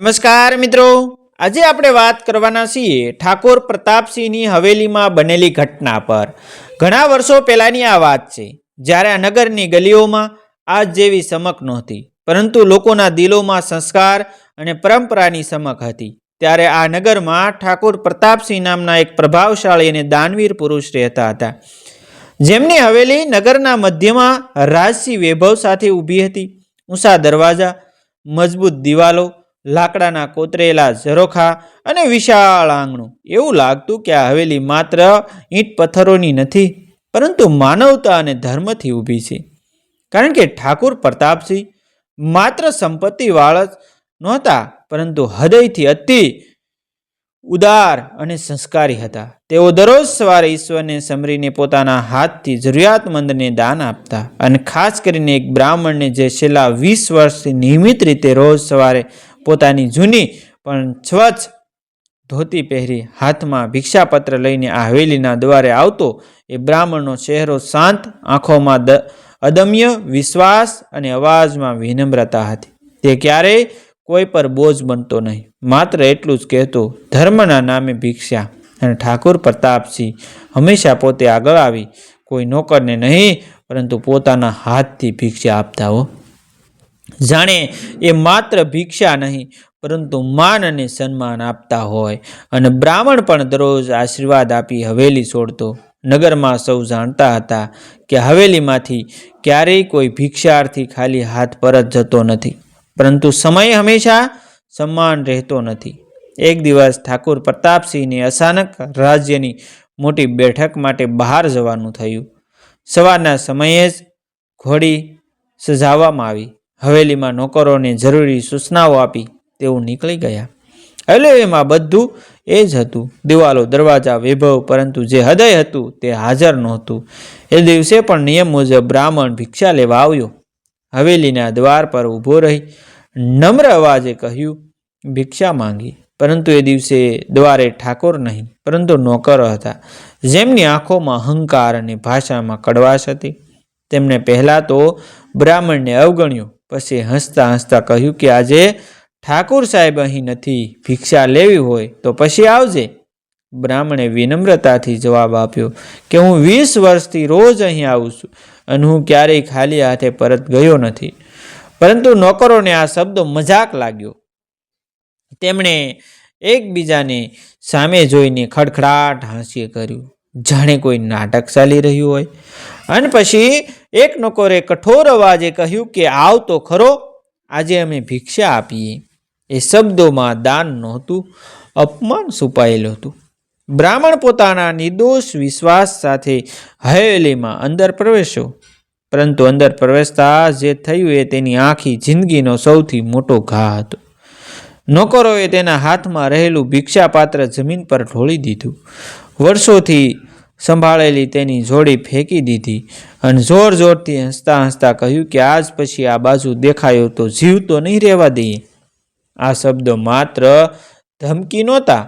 નમસ્કાર મિત્રો. આજે આપણે વાત કરવાના છીએ ઠાકોર પ્રતાપસિંહની હવેલીમાં બનેલી ઘટના પર. ઘણા વર્ષો પહેલાની આ વાત છે. જ્યારે આ નગરની ગલીઓમાં આજ જેવી સમક નહોતી, પરંતુ લોકોના દિલોમાં સંસ્કાર અને પરંપરાની સમક હતી. ત્યારે આ નગરમાં ઠાકોર પ્રતાપસિંહ નામના એક પ્રભાવશાળી અને દાનવીર પુરુષ રહેતા હતા. જેમની હવેલી નગરના મધ્યમાં રાજસી વૈભવ સાથે ઊભી હતી. ઊંચા દરવાજા, મજબૂત દિવાલો લાકડાના કોતરેલા ઝરોખા અને વિશાળ આંગણું. એવું લાગતું કે આ હવેલી માત્ર ઈંટ પથ્થરોની નથી, પરંતુ માનવતા અને ધર્મથી ઊભી છે. કારણ કે ઠાકુર પ્રતાપસિંહ માત્ર સંપત્તિવાળ નહોતા, પરંતુ હૃદયથી અતિ ઉદાર અને સંસ્કારી હતા. તેઓ દરરોજ સવારે ઈશ્વરને સમરીને પોતાના હાથથી જરૂરિયાતમંદને દાન આપતા અને ખાસ કરીને એક બ્રાહ્મણને જે છેલ્લા વીસ વર્ષથી નિયમિત રીતે રોજ સવારે પોતાની જૂની પણ સ્વચ્છ ધોતી પહેરી હાથમાં ભિક્ષાપત્ર લઈને આ હવેલીના દ્વારે આવતો એ બ્રાહ્મણનો ચહેરો શાંત, આંખોમાં દ, અદમ્ય વિશ્વાસ અને અવાજમાં વિનમ્રતા હતી. તે ક્યારેય કોઈ પર બોજ બનતો નહીં. માત્ર એટલું જ કહેતો, ધર્મના નામે ભિક્ષા. અને ઠાકુર પ્રતાપસિંહ હંમેશા પોતે આગળ આવી, કોઈ નોકરને નહીં, પરંતુ પોતાના હાથથી ભિક્ષા આપતા હો. જાણે એ માત્ર ભિક્ષા નહીં, પરંતુ માન અને સન્માન આપતા હોય. અને બ્રાહ્મણ પણ દરરોજ આશીર્વાદ આપી હવેલી છોડતો. નગરમાં સૌ જાણતા હતા કે હવેલીમાંથી ક્યારેય કોઈ ભિક્ષાર્થી ખાલી હાથ પરત જતો નથી. પરંતુ સમય હંમેશા સન્માન રહેતો નથી. એક દિવસ ઠાકુર પ્રતાપસિંહને અચાનક રાજ્યની મોટી બેઠક માટે બહાર જવાનું થયું. સવારના સમયે જ ઘોડી સજાવવામાં આવી. હવેલીમાં નોકરોને જરૂરી સૂચનાઓ આપી તેઓ નીકળી ગયા. હવેલીમાં બધું એ જ હતું. દિવાલો, દરવાજા, વૈભવ, પરંતુ જે હૃદય હતું તે હાજર નહોતું. એ દિવસે પણ નિયમ મુજબ બ્રાહ્મણ ભિક્ષા લેવા આવ્યો. હવેલીના દ્વાર પર ઊભો રહી નમ્ર અવાજે કહ્યું, ભિક્ષા માંગી. પરંતુ એ દિવસે દ્વારે ઠાકોર નહીં, પરંતુ નોકરો હતા. જેમની આંખોમાં અહંકાર અને ભાષામાં કડવાશ હતી. તેમણે પહેલાં તો બ્રાહ્મણને અવગણ્યો. પછી હસતા હસતા કહ્યું કે, આજે ઠાકુર સાહેબ અહીં નથી, ભિક્ષા લેવી હોય તો પછી આવજે. બ્રાહ્મણે વિનમ્રતાથી જવાબ આપ્યો કે, હું વીસ વર્ષથી રોજ અહીં આવું છું અને હું ક્યારેય ખાલી હાથે પરત ગયો નથી. પરંતુ નોકરોને આ શબ્દો મજાક લાગ્યો. તેમણે એકબીજાને સામે જોઈને ખડખડાટ હાસ્ય કર્યું. જાણે કોઈ નાટક ચાલી રહ્યું હોય. અને પછી એક નોકરે કઠોર અવાજે કહ્યું કે, આવ તો ખરો. આજે અમે ભિક્ષા આપીએ. એ શબ્દોમાં દાન નહોતું, અપમાન છુપાયેલું હતું. બ્રાહ્મણ પોતાના નિર્દોષ વિશ્વાસ સાથે હવેલીમાં અંદર પ્રવેશ્યો. પરંતુ અંદર પ્રવેશતા જે થયું એ તેની આખી જિંદગીનો સૌથી મોટો ઘા હતો. નોકરોએ તેના હાથમાં રહેલું ભિક્ષાપાત્ર જમીન પર ઢોળી દીધું. વર્ષોથી સંભાળેલી તેની જોડી ફેંકી દીધી અને જોર જોરથી હસતા હસતા કહ્યું કે આજ પછી આ બાજુ દેખાયો તો જીવ તો નહીં રહેવા દઈએ. આ શબ્દો માત્ર ધમકી નહોતા,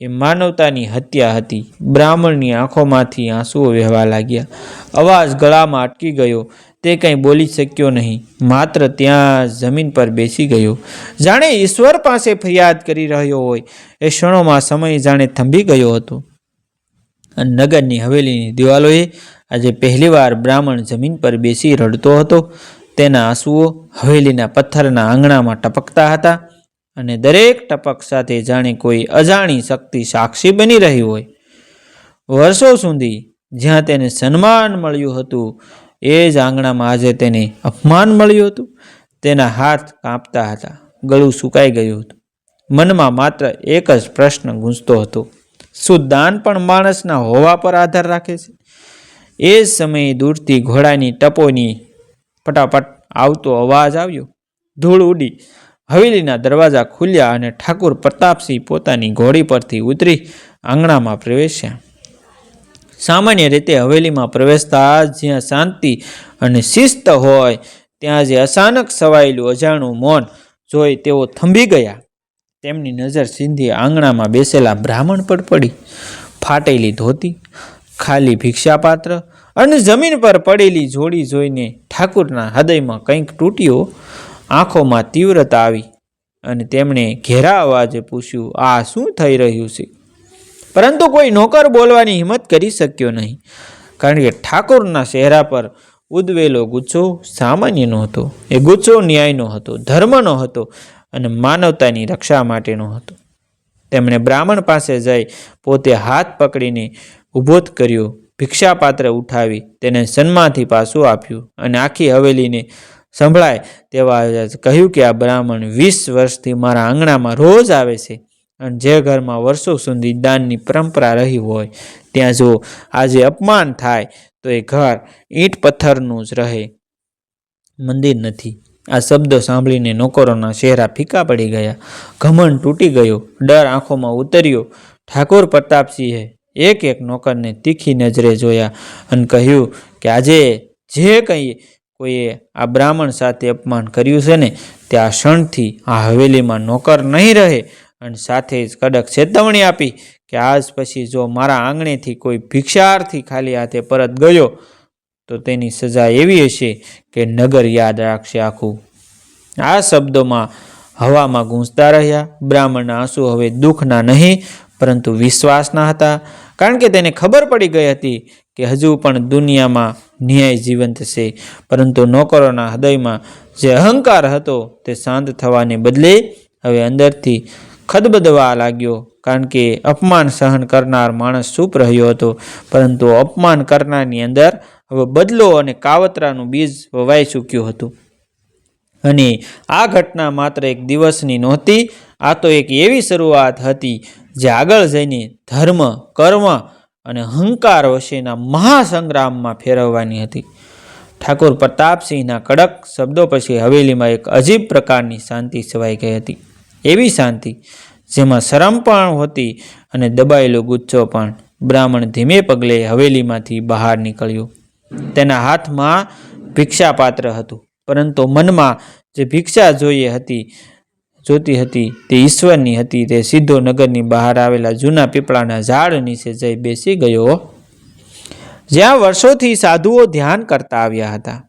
એ માનવતાની હત્યા હતી. બ્રાહ્મણની આંખોમાંથી આંસુઓ વહેવા લાગ્યા. અવાજ ગળામાં અટકી ગયો. તે કંઈ બોલી શક્યો નહીં. માત્ર ત્યાં જમીન પર બેસી ગયો. જાણે ઈશ્વર પાસે ફરિયાદ કરી રહ્યો હોય. એ ક્ષણોમાં સમય જાણે થંભી ગયો હતો. નગરની હવેલીની દિવાલોએ આજે પહેલીવાર બ્રાહ્મણ જમીન પર બેસી રડતો હતો. તેના આંસુઓ હવેલીના પથ્થરના આંગણામાં ટપકતા હતા અને દરેક ટપક સાથે જાણે કોઈ અજાણી શક્તિ સાક્ષી બની રહી હોય. વર્ષો સુધી જ્યાં તેને સન્માન મળ્યું હતું, એ જ આંગણામાં આજે તેને અપમાન મળ્યું હતું. તેના હાથ કાંપતા હતા, ગળું સુકાઈ ગયું હતું. મનમાં માત્ર એક જ પ્રશ્ન ગૂંજતો હતો. શું દાન પણ માણસના હોવા પર આધાર રાખે છે. એ સમયે દૂરથી ઘોડાની ટપોની ફટાફટ આવતો અવાજ આવ્યો. ધૂળ ઉડી. હવેલીના દરવાજા ખુલ્યા અને ઠાકુર પ્રતાપસિંહ પોતાની ઘોડી પરથી ઉતરી આંગણામાં પ્રવેશ્યા. સામાન્ય રીતે હવેલીમાં પ્રવેશતા જ્યાં શાંતિ અને શિસ્ત હોય, ત્યાં જે અચાનક સવાયેલું અજાણું મૌન જોઈ તેઓ થંભી ગયા. તેમની નજર સિંધી આંગણામાં બેસેલા બ્રાહ્મણ પર પડી. ફાટેલી ધોતી, ખાલી ભિક્ષાપાત્ર અને જમીન પર પડેલી જોડી જોઈને ઠાકુરના હૃદયમાં કંઈક તૂટ્યો. આંખોમાં તીવ્રતા આવી અને તેમણે ઘેરા અવાજે પૂછ્યું, આ શું થઈ રહ્યું છે? પરંતુ કોઈ નોકર બોલવાની હિંમત કરી શક્યો નહીં, કારણ કે ઠાકોરના ચહેરા પર ઉદવેલો ગુચ્છો સામાન્ય નહોતો. એ ગુચ્છો ન્યાયનો હતો, ધર્મનો હતો અને માનવતાની રક્ષા માટેનો હતો. તેમણે બ્રાહ્મણ પાસે જઈ પોતે હાથ પકડીને ઊભો જ કર્યો, ભિક્ષાપાત્ર ઉઠાવી તેને સન્માથી પાછું આપ્યું અને આખી હવેલીને સંભળાય તેવા કહ્યું કે આ બ્રાહ્મણ વીસ વર્ષથી મારા આંગણામાં રોજ આવે છે અને જે ઘરમાં વર્ષો સુધી દાનની પરંપરા રહી હોય, ત્યાં જો આજે અપમાન થાય તો એ ઘર ઈંટ પથ્થરનું જ રહે. મંદિર નથી. આ શબ્દો સાંભળીને નોકરોના ચહેરા ફીકા પડી ગયા. ઘમંડ તૂટી ગયો. ડર આંખોમાં ઉતર્યો. ઠાકોર પ્રતાપસિંહે એક એક નોકરને તીખી નજરે જોયા અને કહ્યું કે આજે જે કંઈ કોઈએ આ બ્રાહ્મણ સાથે અપમાન કર્યું છે ને, તે આ ક્ષણથી આ હવેલીમાં નોકર નહીં રહે અને સાથે જ કડક ચેતવણી આપી કે આજ પછી જો મારા આંગણેથી કોઈ ભિક્ષાર્થી ખાલી હાથે પરત ગયો તો તેની સજા એવી હશે કે નગર યાદ રાખશે આખું. આ શબ્દોમાં હવામાં ગૂંજતા રહ્યા. બ્રાહ્મણના આંસુ હવે દુઃખના નહીં, પરંતુ વિશ્વાસના હતા. કારણ કે તેને ખબર પડી ગઈ હતી કે હજુ પણ દુનિયામાં ન્યાય જીવંત છે. પરંતુ નોકરોના હૃદયમાં જે અહંકાર હતો તે શાંત થવાને બદલે હવે અંદરથી ખદબદવા લાગ્યો. કારણ કે અપમાન સહન કરનાર માણસ ચૂપ રહ્યો હતો. પરંતુ અપમાન કરનારની અંદર હવે બદલો અને કાવતરાનું બીજ વવાઈ ચૂક્યું હતું. અને આ ઘટના માત્ર એક દિવસની નહોતી, આ તો એક એવી શરૂઆત હતી જે આગળ જઈને ધર્મ, કર્મ અને અહંકાર વચ્ચેના મહાસંગ્રામમાં ફેરવવાની હતી. ઠાકોર પ્રતાપસિંહના કડક શબ્દો પછી હવેલીમાં એક અજીબ પ્રકારની શાંતિ છવાઈ ગઈ હતી. એવી શાંતિ જેમાં શરમ પણ હતી અને દબાયેલો ગુચ્છો પણ બ્રાહ્મણ ધીમે પગલે હવેલીમાંથી બહાર નીકળ્યો. તેના હાથમાં ભિક્ષાપાત્ર હતું. પરંતુ મનમાં જે ભિક્ષા જોઈએ હતી, જોતી હતી તે ઈશ્વરની હતી. તે સીધો નગરની બહાર આવેલા જૂના પીપળાના ઝાડ નીચે જઈ બેસી ગયો. જ્યાં વર્ષોથી સાધુઓ ધ્યાન કરતા આવ્યા હતા.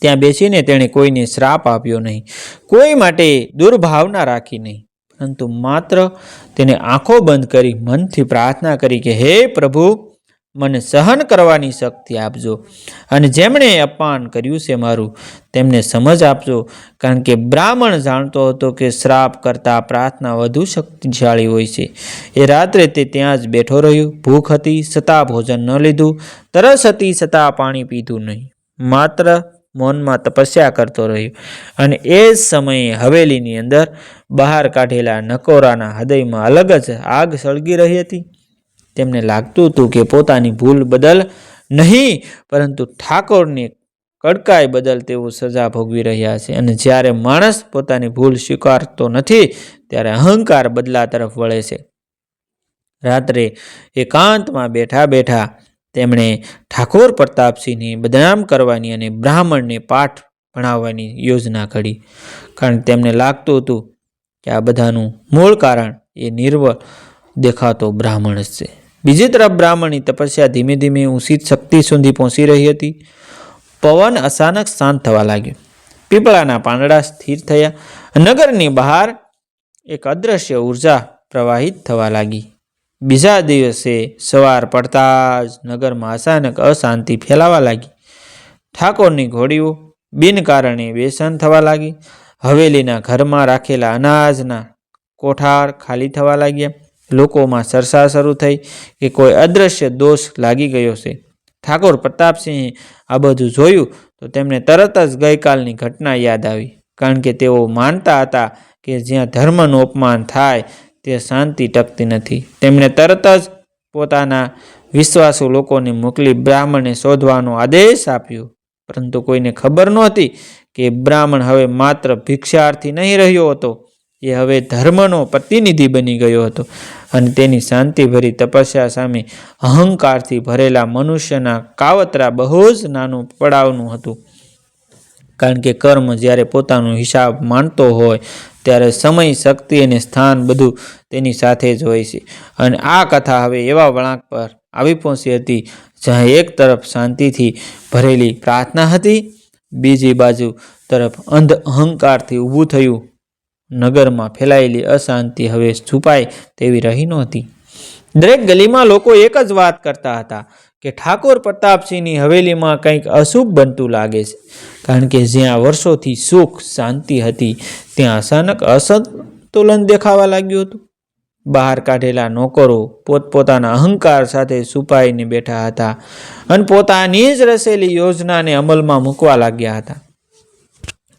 ત્યાં બેસીને તેણે કોઈને શ્રાપ આપ્યો નહીં. કોઈ માટે દુર્ભાવના રાખી નહીં. પરંતુ માત્ર તેને આંખો બંધ કરી મનથી પ્રાર્થના કરી કે, હે પ્રભુ મને સહન કરવાની શક્તિ આપજો. અને જેમણે અપમાન કર્યું છે મારું, તેમને સમજ આપજો. કારણ કે બ્રાહ્મણ જાણતો હતો કે શ્રાપ કરતાં પ્રાર્થના વધુ શક્તિશાળી હોય છે. એ રાત્રે તે ત્યાં જ બેઠો રહ્યો. ભૂખ હતી છતાં ભોજન ન લીધું, તરસ હતી છતાં પાણી પીધું નહીં. માત્ર મૌનમાં તપસ્યા કરતો રહ્યો. અને એ જ સમયે હવેલીની અંદર બહાર કાઢેલા નકોરાના હૃદયમાં અલગ જ આગ સળગી રહી હતી. તેમને લાગતું હતું કે પોતાની ભૂલ બદલ નહીં, પરંતુ ઠાકોરની કડકાઈ બદલ તેઓ સજા ભોગવી રહ્યા છે. અને જ્યારે માણસ પોતાની ભૂલ સ્વીકારતો નથી, ત્યારે અહંકાર બદલા તરફ વળે છે. રાત્રે એકાંતમાં બેઠા બેઠા તેમણે ઠાકોર પ્રતાપસિંહને બદનામ કરવાની અને બ્રાહ્મણને પાઠ ભણાવવાની યોજના ઘડી. કારણ તેમને લાગતું હતું કે આ બધાનું મૂળ કારણ એ નિર્વળ દેખાતો બ્રાહ્મણ છે. બીજી તરફ બ્રાહ્મણની તપસ્યા ધીમે ધીમે ઊંચી શક્તિ સુધી પહોંચી રહી હતી. પવન અચાનક શાંત થવા લાગ્યો. પીપળાના પાંદડા સ્થિર થયા. નગરની બહાર એક અદૃશ્ય ઊર્જા પ્રવાહિત થવા લાગી. બીજા દિવસે સવાર પડતા જ નગરમાં અચાનક અશાંતિ ફેલાવા લાગી. ઠાકોરની ઘોડીઓ બિન કારણે બેસન થવા લાગી. હવેલીના ઘરમાં રાખેલા અનાજના કોઠાર ખાલી થવા લાગ્યા. લોકોમાં સરસા શરૂ થઈ કે કોઈ અદૃશ્ય દોષ લાગી ગયો છે. ઠાકોર પ્રતાપસિંહે આ બધું જોયું તો તેમને તરત જ ગઈકાલની ઘટના યાદ આવી. કારણ કે તેઓ માનતા હતા કે જ્યાં ધર્મનું અપમાન થાય, તે શાંતિ ટકતી નથી. તેમણે તરત જ પોતાના વિશ્વાસુ લોકોને મોકલી બ્રાહ્મણને શોધવાનો આદેશ આપ્યો. પરંતુ કોઈને ખબર નહોતી કે બ્રાહ્મણ હવે માત્ર ભિક્ષાર્થી નહીં રહ્યો હતો, એ હવે ધર્મનો પ્રતિનિધિ બની ગયો હતો. અને તેની શાંતિભરી તપસ્યા સામે અહંકારથી ભરેલા મનુષ્યના કાવતરા બહુ જ નાનું પડાવનું હતું. કારણ કે કર્મ જ્યારે પોતાનો હિસાબ માનતો હોય, ત્યારે સમય, શક્તિ અને સ્થાન બધું તેની સાથે જ હોય છે. અને આ કથા હવે એવા વળાંક પર આવી પહોંચી હતી, જ્યાં એક તરફ શાંતિથી ભરેલી પ્રાર્થના હતી, બીજી બાજુ તરફ અંધ અહંકારથી ઊભું થયું. નગરમાં ફેલાયેલી અશાંતિ હવે છુપાય તેવી રહી નહોતી. દરેક ગલીમાં લોકો એક જ વાત કરતા હતા કે ઠાકોર પ્રતાપસિંહની હવેલીમાં કંઈક અશુભ બનતું લાગે છે. કારણ કે જ્યાં વર્ષોથી સુખ, શાંતિ હતી, ત્યાં અચાનક અસંતુલન દેખાવા લાગ્યું હતું. બહાર કાઢેલા નોકરો પોતપોતાના અહંકાર સાથે છુપાઈને બેઠા હતા અને પોતાની જ રચેલી યોજનાને અમલમાં મૂકવા લાગ્યા હતા.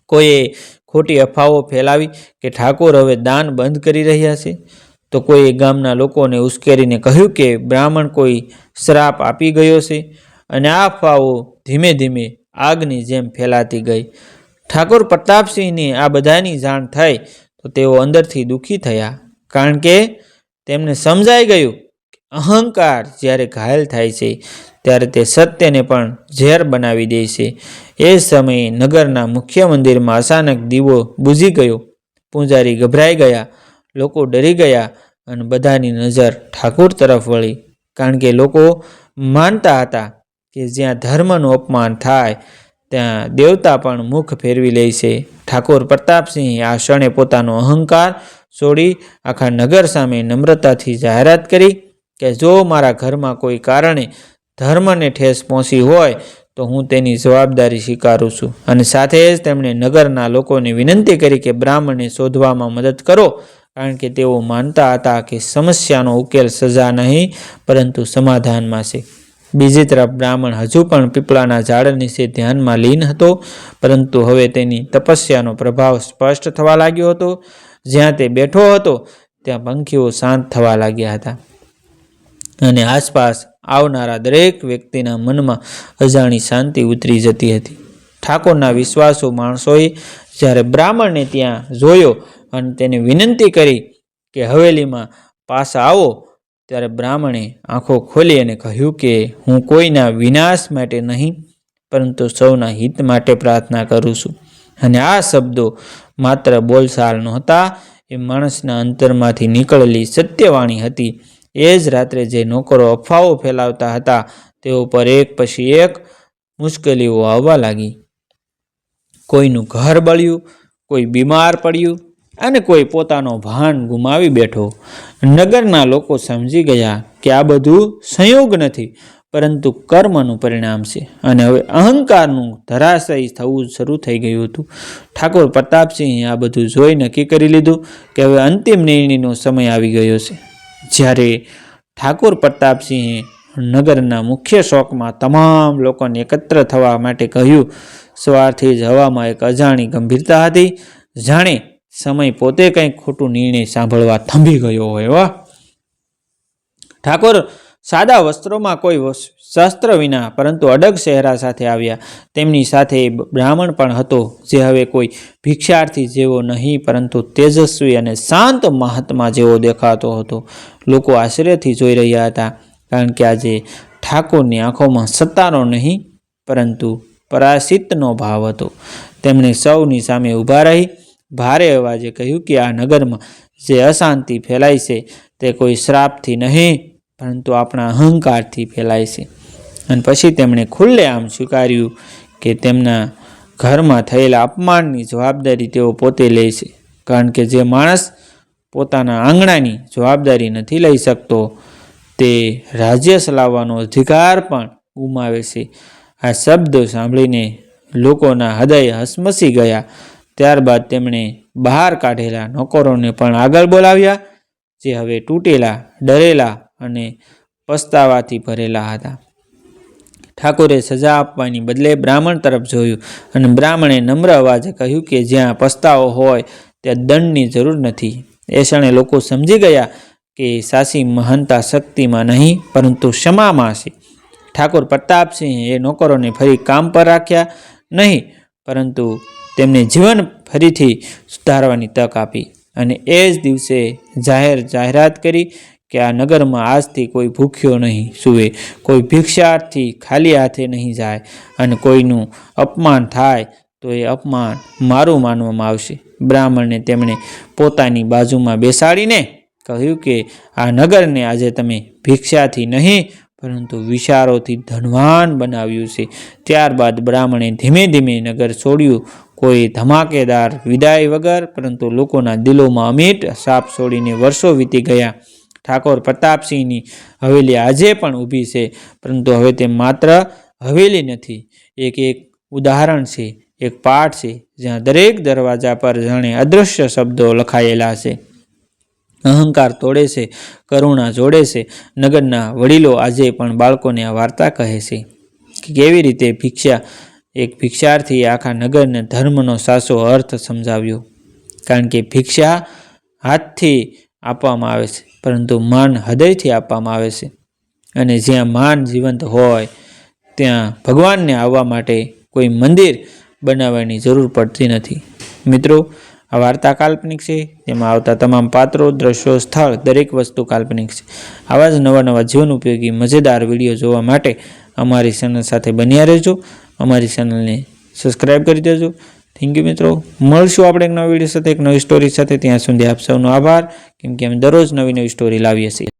કોઈએ ખોટી અફવાઓ ફેલાવી કે ઠાકોર હવે દાન બંધ કરી રહ્યા છે? તો કોઈ ગામના લોકોને ઉશ્કેરીને કહ્યું કે બ્રાહ્મણ કોઈ શ્રાપ આપી ગયો છે? અને આ અફવાઓ ધીમે ધીમે આગની જેમ ફેલાતી ગઈ. ઠાકોર પ્રતાપસિંહને આ બધાની જાણ થઈ તો તેઓ અંદરથી દુઃખી થયા. કારણ કે તેમને સમજાઈ ગયું અહંકાર જ્યારે ઘાયલ થાય છે, ત્યારે તે સત્યને પણ ઝેર બનાવી દે છે. એ સમયે નગરના મુખ્ય મંદિરમાં અચાનક દીવો બુઝી ગયો. પૂજારી ગભરાઈ ગયા. લોકો ડરી ગયા અને બધાની નજર ઠાકુર તરફ વળી, કારણ કે લોકો માનતા હતા કે જ્યાં ધર્મનું અપમાન થાય, ત્યાં દેવતા પણ મુખ ફેરવી લે છે. ઠાકોર પ્રતાપસિંહે આ ક્ષણે પોતાનો અહંકાર છોડી આખા નગર સામે નમ્રતાથી જાહેરાત કરી કે જો મારા ઘરમાં કોઈ કારણે ધર્મને ઠેસ પહોંચી હોય, તો હું તેની જવાબદારી સ્વીકારું છું. અને સાથે જ તેમણે નગરના લોકોને વિનંતી કરી કે બ્રાહ્મણને શોધવામાં મદદ કરો, કારણ કે તેઓ માનતા હતા કે સમસ્યાનો ઉકેલ સજા નહીં, પરંતુ સમાધાનમાં છે. બીજી તરફ બ્રાહ્મણ હજુ પણ પીપળાના ઝાડ નીચે ધ્યાનમાં લીન હતો, પરંતુ હવે તેની તપસ્યાનો પ્રભાવ સ્પષ્ટ થવા લાગ્યો હતો. જ્યાં તે બેઠો હતો, ત્યાં પંખીઓ શાંત થવા લાગ્યા હતા. અને આસપાસ આવનારા દરેક વ્યક્તિના મનમાં અજાણી શાંતિ ઉતરી જતી હતી. ઠાકોરના વિશ્વાસુ માણસોએ જ્યારે બ્રાહ્મણને ત્યાં જોયો અને તેને વિનંતી કરી કે, હવેલીમાં પાછા આવો, ત્યારે બ્રાહ્મણે આંખો ખોલી અને કહ્યું કે, હું કોઈના વિનાશ માટે નહીં, પરંતુ સૌના હિત માટે પ્રાર્થના કરું છું. અને આ શબ્દો માત્ર બોલચાલ નહોતા, એ માણસના અંતરમાંથી નીકળેલી સત્યવાણી હતી. એ જ રાત્રે જે નોકરો અફવાઓ ફેલાવતા હતા તેઓ પર એક પછી એક મુશ્કેલીઓ આવવા લાગી. કોઈનું ઘર બળ્યું, કોઈ બીમાર પડ્યું અને કોઈ પોતાનો ભાન ગુમાવી બેઠો. નગરના લોકો સમજી ગયા કે આ બધું સંયોગ નથી, પરંતુ કર્મનું પરિણામ છે અને હવે અહંકારનું ધરાશયી થવું શરૂ થઈ ગયું હતું. ઠાકોર પ્રતાપસિંહે આ બધું જોઈ નક્કી કરી લીધું કે હવે અંતિમ નિર્ણયનો સમય આવી ગયો છે. જ્યારે ઠાકોર પ્રતાપસિંહે નગરના મુખ્ય શોકમાં તમામ લોકોને એકત્ર થવા માટે કહ્યું, સવારથી જવામાં એક અજાણી ગંભીરતા હતી. જાણે સમય પોતે કંઈક ખોટું નિર્ણય સાંભળવા થંભી ગયો હોય. વાહ. ઠાકોર સાદા વસ્ત્રોમાં કોઈ શસ્ત્ર વિના, પરંતુ અડગ ચહેરા સાથે આવ્યા. તેમની સાથે બ્રાહ્મણ પણ હતો, જે હવે કોઈ ભિક્ષાર્થી જેવો નહીં, પરંતુ તેજસ્વી અને શાંત મહાત્મા જેવો દેખાતો હતો. લોકો આશ્ચર્યથી જોઈ રહ્યા હતા, કારણ કે આજે ઠાકોરની આંખોમાં સત્તાનો નહીં, પરંતુ પરાશિતનો ભાવ હતો. તેમણે સૌની સામે ઊભા રહી. ભારે અવાજે કહ્યું કે આ નગરમાં જે અશાંતિ ફેલાય છે, તે કોઈ શ્રાપથી નહીં. પરંતુ આપણા અહંકારથી ફેલાય છે. અને પછી તેમણે ખુલ્લેઆમ સ્વીકાર્યું કે તેમના ઘરમાં થયેલા અપમાનની જવાબદારી તેઓ પોતે લે છે. કારણ કે જે માણસ પોતાના આંગણાની જવાબદારી નથી લઈ શકતો, તે રાજ્ય ચલાવવાનો અધિકાર પણ ગુમાવે છે. આ શબ્દો સાંભળીને લોકોના હૃદય હસમસી ગયા. ત્યારબાદ તેમણે બહાર કાઢેલા નોકરોને પણ આગળ બોલાવ્યા, જે હવે તૂટેલા, ડરેલા અને પસ્તાવાથી ભરેલા હતા. ઠાકોરે સજા આપવાની બદલે બ્રાહ્મણ તરફ જોયું અને બ્રાહ્મણે નમ્ર અવાજે કહ્યું કે જ્યાં પસ્તાવો હોય ત્યાં દંડની જરૂર નથી. એ ક્ષણે લોકો સમજી ગયા કે સાસી મહાનતા શક્તિમાં નહીં, પરંતુ ક્ષમામાં છે. ઠાકોર પ્રતાપસિંહે એ નોકરોને ફરી કામ પર રાખ્યા નહીં, પરંતુ તેમને જીવન ફરીથી સુધારવાની તક આપી અને એ જ દિવસે જાહેર જાહેરાત કરી કે આ નગરમાં આજથી કોઈ ભૂખ્યો નહીં સૂવે, કોઈ ભિક્ષાર્થી ખાલી હાથે નહીં જાય અને કોઈનું અપમાન થાય, તો એ અપમાન મારું માનવામાં આવશે. બ્રાહ્મણને તેમણે પોતાની બાજુમાં બેસાડીને કહ્યું કે, આ નગરને આજે તમે ભિક્ષાથી નહીં, પરંતુ વિચારોથી ધનવાન બનાવ્યું છે. ત્યારબાદ બ્રાહ્મણે ધીમે ધીમે નગર છોડ્યું. કોઈ ધમાકેદાર વિદાય વગર, પરંતુ લોકોના દિલોમાં અમીટ સાપ છોડીને વર્ષો વીતી ગયા. ઠાકોર પ્રતાપસિંહની હવેલી આજે પણ ઊભી છે, પરંતુ હવે તે માત્ર હવેલી નથી. એક એક ઉદાહરણ છે, એક પાઠ છે, જ્યાં દરેક દરવાજા પર જાણે અદૃશ્ય શબ્દો લખાયેલા છે. અહંકાર તોડે છે, કરુણા જોડે છે, નગરના વડીલો આજે પણ બાળકોને આ વાર્તા કહે છે. કે કેવી રીતે ભિક્ષા, એક ભિક્ષાર્થીએ આખા નગરને ધર્મનો સાચો અર્થ સમજાવ્યો? કારણ કે ભિક્ષા હાથથી આપવામાં આવે છે. પરંતુ માન હૃદયથી આપવામાં આવે છે. અને જ્યાં માન જીવંત હોય, ત્યાં ભગવાનને આવવા માટે કોઈ મંદિર બનાવવાની જરૂર પડતી નથી. મિત્રો, આ વાર્તા કાલ્પનિક છે. તેમાં આવતા તમામ પાત્રો, દ્રશ્યો, સ્થળ, દરેક વસ્તુ કાલ્પનિક છે. આવા જ નવા નવા જીવન ઉપયોગી મજેદાર વીડિયો જોવા માટે અમારી ચેનલ સાથે બન્યા રહેજો. અમારી ચેનલને સબસ્ક્રાઈબ કરી દેજો. થેન્ક યુ મિત્રો. મળશું આપણે એક નવી વીડિયો સાથે, એક નવી સ્ટોરી સાથે. ત્યાં સુધી આપ સૌનો આભાર. કેમ કે અમે દરરોજ નવી નવી સ્ટોરી લાવીએ છીએ.